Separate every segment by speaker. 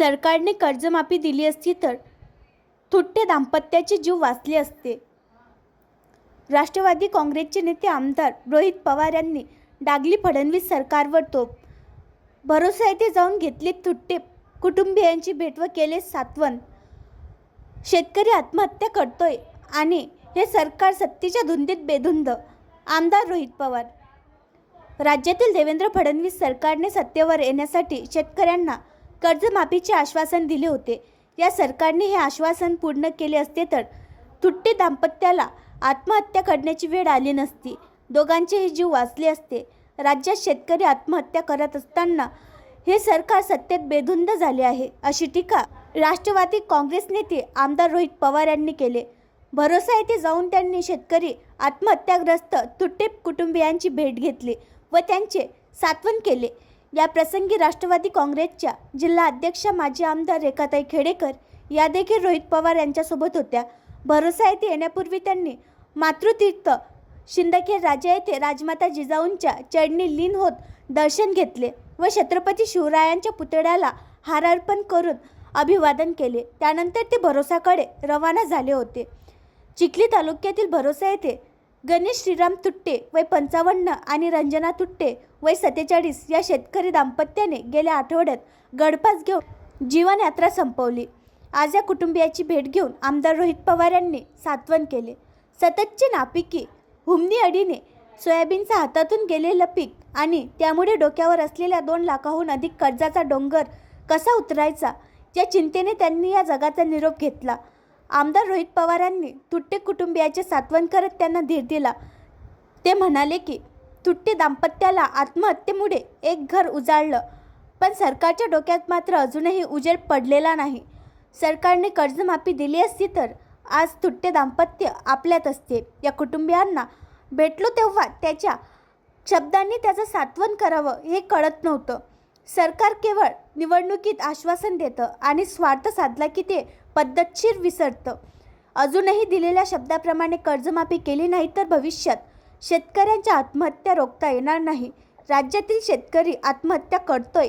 Speaker 1: सरकारने कर्जमाफी दिली असती तर थुट्टे दाम्पत्याचे जीव वाचले असते. राष्ट्रवादी काँग्रेसचे नेते आमदार रोहित पवार यांनी डागली फडणवीस सरकारवर तोप भरोसा येथे जाऊन घेतली थुट्टे कुटुंबियांची भेट व केले सात्वन शेतकरी आत्महत्या करतोय आणि हे सरकार सत्तेच्या धुंदीत बेधुंद आमदार रोहित पवार. राज्यातील देवेंद्र फडणवीस सरकारने सत्तेवर येण्यासाठी शेतकऱ्यांना कर्जमाफीचे आश्वासन दिले होते. या सरकारने हे आश्वासन पूर्ण केले असते तर तुट्टे दाम्पत्याला आत्महत्या करण्याची वेळ आली नसती. दोघांचेही जीव वाचले असते. राज्यात शेतकरी आत्महत्या करत असताना हे सरकार सत्तेत बेधुंद झाले आहे अशी टीका राष्ट्रवादी काँग्रेस नेते आमदार रोहित पवार यांनी केले. भरोसा येथे जाऊन त्यांनी शेतकरी आत्महत्याग्रस्त तुट्टे कुटुंबियांची भेट घेतली व त्यांचे सात्वन केले. या प्रसंगी राष्ट्रवादी काँग्रेसच्या जिल्हा अध्यक्षा माजी आमदार रेखाताई खेडेकर या देखील रोहित पवार यांच्यासोबत होत्या. भरोसा येथे येण्यापूर्वी त्यांनी मातृतीर्थ शिंदखेड राजा येथे राजमाता जिजाऊंच्या चढणी लीन होत दर्शन घेतले व छत्रपती शिवरायांच्या पुतळ्याला हार अर्पण करून अभिवादन केले. त्यानंतर ते भरोसाकडे रवाना झाले होते. चिखली तालुक्यातील भरोसा येथे गणेश श्रीराम तुट्टे वय पंचावन्न आणि रंजना तुट्टे वय सत्तेचाळीस या शेतकरी दाम्पत्याने गेल्या आठवड्यात गडपास घेऊन जीवनयात्रा संपवली. आज या कुटुंबियाची भेट घेऊन आमदार रोहित पवार यांनी सात्वन केले. सततची नापिकी हुमनी अडीने सोयाबीनचा हातातून गेलेलं पीक आणि त्यामुळे डोक्यावर असलेल्या दोन लाखाहून अधिक कर्जाचा डोंगर कसा उतरायचा या चिंतेने त्यांनी या जगाचा निरोप घेतला. आमदार रोहित पवारांनी तुट्टे कुटुंबियाचे सात्वन करत त्यांना धीर दिला. ते म्हणाले की तुट्टे दाम्पत्याला आत्महत्येमुळे एक घर उजाळलं. पण सरकारच्या डोक्यात मात्र अजूनही उजेड पडलेला नाही. सरकारने कर्जमाफी दिली असती तर आज तुट्टे दाम्पत्य आपल्यात असते. या कुटुंबियांना भेटलो तेव्हा त्याच्या शब्दांनी त्याचं सात्वन करावं हे कळत नव्हतं. सरकार केवळ निवडणुकीत आश्वासन देतं आणि स्वार्थ साधला की ते पद्धतशीर विसरतं. अजूनही दिलेल्या शब्दाप्रमाणे कर्जमाफी केली नाही तर भविष्यात शेतकऱ्यांच्या आत्महत्या रोखता येणार नाही. राज्यातील शेतकरी आत्महत्या करतोय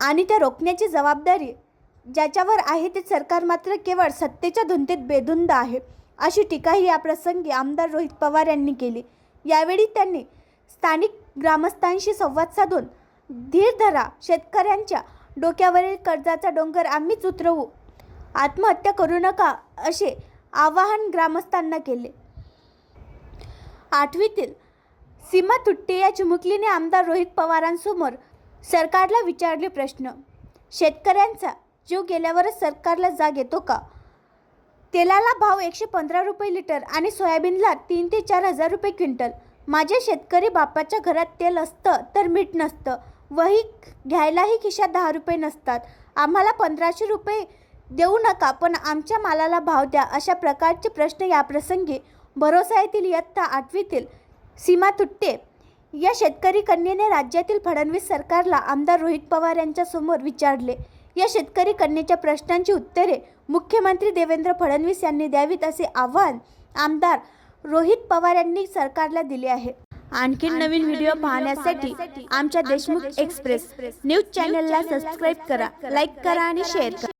Speaker 1: आणि त्या रोखण्याची जबाबदारी ज्याच्यावर आहे ते सरकार मात्र केवळ सत्तेच्या धुंदीत बेधुंद आहे अशी टीकाही या प्रसंगी आमदार रोहित पवार यांनी केली. यावेळी त्यांनी स्थानिक ग्रामस्थांशी संवाद साधून धीर धरा शेतकऱ्यांच्या डोक्यावरील कर्जाचा डोंगर आम्हीच उतरवू आत्महत्या करू नका असे आवाहन ग्रामस्थांना केले. आठवीतील सीमा तुट्टे या चिमुकलीने आमदार रोहित पवारांसमोर सरकारला विचारले प्रश्न. शेतकऱ्यांचा जीव गेल्यावरच सरकारला जाग येतो का? तेलाला भाव एकशे पंधरा रुपये लिटर आणि सोयाबीनला तीन ते चार हजार रुपये क्विंटल. माझ्या शेतकरी बापाच्या घरात तेल असतं तर मीठ नसतं. वही घ्यायलाही खिशात दहा रुपये नसतात. आम्हाला पंधराशे रुपये देऊ नका पण आमच्या मालाला भाव द्या अशा प्रकारचे प्रश्न याप्रसंगी भरोसा येथील इयत्ता आठवीतील सीमा तुट्टे या शेतकरी कन्येने राज्यातील फडणवीस सरकारला आमदार रोहित पवार यांच्या समोर विचारले. या शेतकरी कन्येच्या प्रश्नांची उत्तरे मुख्यमंत्री देवेंद्र फडणवीस यांनी द्यावीत असे आवाहन आमदार रोहित पवार यांनी सरकारला दिले आहे. आणखी नवीन व्हिडिओ पाहण्यासाठी आमच्या देशमुख एक्सप्रेस न्यूज चॅनलला सबस्क्राईब करा लाईक करा आणि शेअर करा.